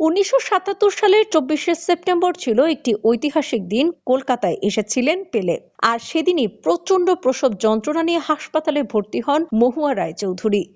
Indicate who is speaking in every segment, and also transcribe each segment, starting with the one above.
Speaker 1: উনিশশো সালের চব্বিশে সেপ্টেম্বর ছিল একটি ঐতিহাসিক দিন। কলকাতায় এসেছিলেন পেলে। আর সেদিনই প্রসব যন্ত্রণা নিয়ে হাসপাতালে ভর্তি হন মহুয়া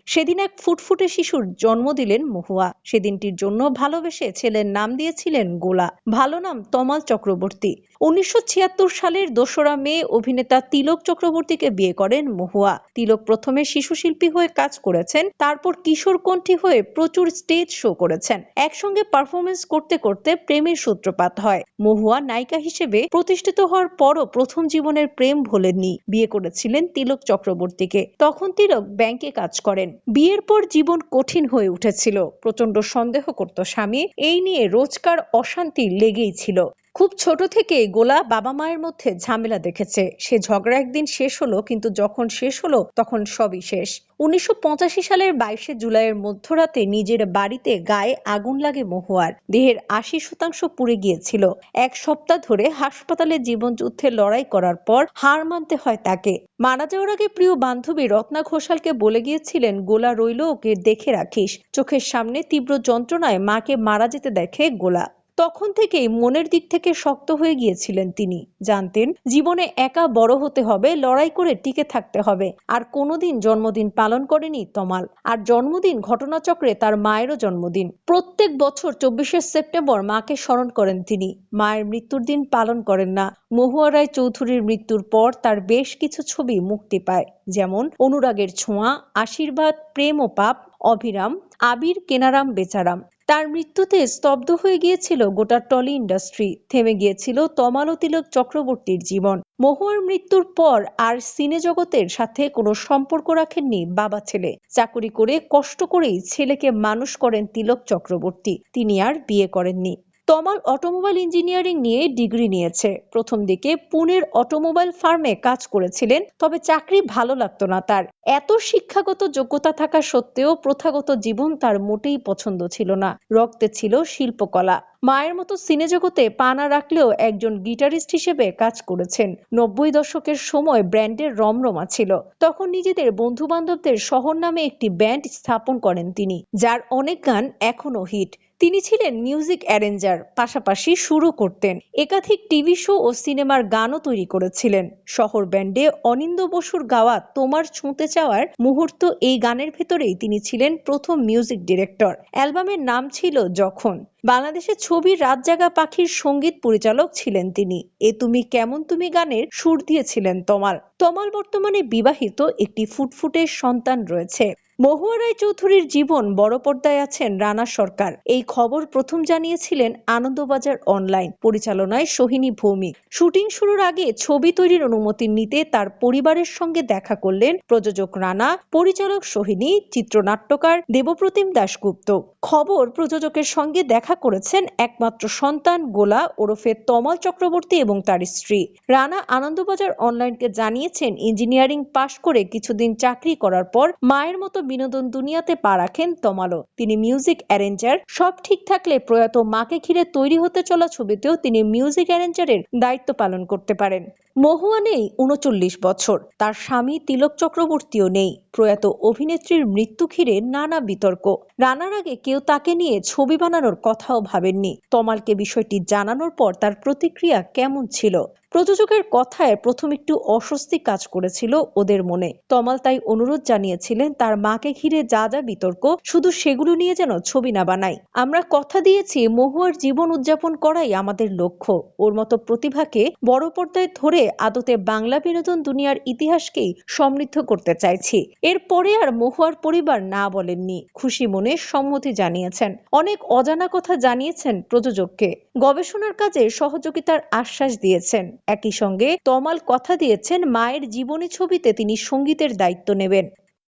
Speaker 1: সেদিন এক ফুটফুটে শিশুর জন্ম দিলেন মহুয়া। সেদিনটির জন্য ভালোবেসে ছেলের নাম দিয়েছিলেন গোলা। ভালো নাম তমাল চক্রবর্তী। উনিশশো ছিয়াত্তর সালের দোসরা মে অভিনেতা তিলক চক্রবর্তীকে বিয়ে করেন মহুয়া। তিলক প্রথমে শিশু শিল্পী হয়ে কাজ করেছেন, তারপর কিশোর কণ্ঠী হয়ে প্রচুর স্টেজ শো করেছেন। একসঙ্গে পারফরমেন্স করতে করতে প্রেমের সূত্রপাত হয়। মহুয়া নায়িকা হিসেবে প্রতিষ্ঠিত হওয়ার পরও প্রথম জীবনের প্রেম ভোলেননি। বিয়ে করেছিলেন তিলক চক্রবর্তীকে। তখন তিলক ব্যাংকে কাজ করেন। বিয়ের পর জীবন কঠিন হয়ে উঠেছিল। প্রচণ্ড সন্দেহ করত স্বামী। এই নিয়ে রোজকার অশান্তি লেগেই ছিল। খুব ছোট থেকে গোলা বাবা মায়ের মধ্যে ঝামেলা দেখেছে। সে ঝগড়া একদিন শেষ হলো, কিন্তু যখন শেষ হলো, তখন সবই শেষ। উনিশশো পঁচাশি সালের বাইশে জুলাইয়ের মধ্যরাতে নিজের বাড়িতে গায়ে আগুন লাগে মহুয়ার। দেহের আশি শতাংশ পুড়ে গিয়েছিল। এক সপ্তাহ ধরে হাসপাতালে জীবনযুদ্ধে লড়াই করার পর হার মানতে হয় তাকে। মারা যাওয়ার আগে প্রিয় বান্ধবী রত্না ঘোষালকে বলে গিয়েছিলেন, গোলা রইল, ওকে দেখে রাখিস। চোখের সামনে তীব্র যন্ত্রণায় মাকে মারা যেতে দেখে গোলা। তখন থেকেই মনের দিক থেকে শক্ত হয়ে গিয়েছিলেন তিনি। জানতেন, জীবনে একা বড় হতে হবে, লড়াই করে টিকে থাকতে হবে। আর কোনোদিন জন্মদিন পালন করেনি তমাল। আর জন্মদিন ঘটনাচক্রে তার মায়েরও জন্মদিন। প্রত্যেক বছর চব্বিশে সেপ্টেম্বর মাকে স্মরণ করেন তিনি। মায়ের মৃত্যুর দিন পালন করেন না। মহুয়া রায় চৌধুরীর মৃত্যুর পর তার বেশ কিছু ছবি মুক্তি পায়। যেমন, অনুরাগের ছোঁয়া, আশীর্বাদ, প্রেম ও পাপ, অভিরাম, আবির, কেনারাম, বেচারাম। তার মৃত্যুতে স্তব্ধ হয়ে গিয়েছিল গোটা টলি ইন্ডাস্ট্রি। থেমে গিয়েছিল তমালো তিলক চক্রবর্তীর জীবন। মহুয়ার মৃত্যুর পর আর সিনে জগতের সাথে কোনো সম্পর্ক রাখেননি বাবা ছেলে। চাকুরি করে কষ্ট করেই ছেলেকে মানুষ করেন তিলক চক্রবর্তী। তিনি আর বিয়ে করেননি। তমাল অটোমোবাইল ইঞ্জিনিয়ারিং নিয়ে ডিগ্রি নিয়েছে। প্রথম দিকে পুনের অটোমোবাইল ফার্মে কাজ করেছিলেন, তবে চাকরি ভালো লাগতো না তার। এত শিক্ষাগত যোগ্যতা থাকা সত্ত্বেও প্রথাগত জীবন তার মোটেই পছন্দ ছিল না। রক্তে ছিল শিল্পকলা। মায়ের মতো সিনে জগতে পা না রাখলেও একজন গিটারিস্ট হিসেবে কাজ করেছেন। নব্বই দশকের সময় ব্র্যান্ডের রমরমা ছিল। তখন নিজেদের বন্ধু বান্ধবদের শহর নামে একটি ব্যান্ড স্থাপন করেন তিনি, যার অনেক গান এখনও হিট। তিনি ছিলেন মিউজিক অ্যারেঞ্জার, পাশাপাশি শুরু করতেন। একাধিক টিভি শো ও সিনেমার গানও তৈরি করেছিলেন। শহর ব্যান্ডে অনিন্দ বসুর গাওয়া তোমার ছুঁতে চাওয়ার মুহূর্ত এই গানের ভেতরেই তিনি ছিলেন প্রথম মিউজিক ডিরেক্টর। অ্যালবামের নাম ছিল যখন বাংলাদেশের ছবির রাত জাগা পাখির সংগীত পরিচালক ছিলেন তিনি। এ তুমি কেমন তুমি গানের সুর দিয়েছিলেন তমাল। তমাল বর্তমানে বিবাহিত একটি ফুটফুটে সন্তান রয়েছে। মহুয়া রায় চৌধুরীর জীবন বড় পর্দায় আছেন রানা সরকার। এই খবর প্রথম জানিয়েছিলেন আনন্দবাজার অনলাইন। পরিচালনায় সোহিনী ভৌমিক। শুটিং শুরুর আগে ছবি তৈরির অনুমতি নিতে তার পরিবারের সঙ্গে দেখা করলেন প্রযোজক রানা, পরিচালক সোহিনী, চিত্রনাট্যকার দেবপ্রতিম দাশগুপ্ত। খবর প্রযোজকের সঙ্গে দেখা করেছেন একমাত্র সন্তান গোলা ওরফে তমাল চক্রবর্তী এবং তার স্ত্রী। রানা আনন্দবাজার অনলাইনকে জানিয়েছেন, ইঞ্জিনিয়ারিং পাশ করে কিছুদিন চাকরি করার পর মায়ের মতো বিনোদন দুনিয়াতে পা রাখেন তমালো। তিনি মিউজিক অ্যারেঞ্জার সব ঠিক থাকলে প্রয়াত মাকে ঘিরে তৈরি হতে চলা ছবিতেও তিনি মিউজিক অ্যারেঞ্জারের দায়িত্ব পালন করতে পারেন। মহুয়া নেই উনচল্লিশ বছর। তার স্বামী তিলক চক্রবর্তীও নেই। প্রয়াত অভিনেত্রীর মৃত্যু ঘিরে নানা বিতর্ক। রানার আগে কেউ তাকে নিয়ে ছবি বানানোর কথাও ভাবেননি। তমালকে বিষয়টি জানানোর পর তার প্রতিক্রিয়া কেমন ছিল? প্রযোজকের কথায় প্রথম একটু অস্বস্তি কাজ করেছিল ওদের মনে। তমাল তাই অনুরোধ জানিয়েছিলেন, তার মাকে ঘিরে যা যা বিতর্ক, শুধু সেগুলো নিয়ে যেন ছবি না বানাই। আমরা কথা দিয়েছি, মহুয়ার জীবন উদযাপন করাই আমাদের লক্ষ্য। ওর মতো প্রতিভাকে বড় পর্দায় ধরে আদতে বাংলা বিনোদন দুনিয়ার ইতিহাসকেই সমৃদ্ধ করতে চাইছি। এরপরে আর মহুয়ার পরিবার না বলেননি, খুশি মনে সম্মতি জানিয়েছেন। অনেক অজানা কথা জানিয়েছেন প্রযোজককে। গবেষণার কাজে সহযোগিতার আশ্বাস দিয়েছেন। একই সঙ্গে তমাল কথা দিয়েছেন মায়ের জীবনী ছবিতে তিনি সঙ্গীতের দায়িত্ব নেবেন।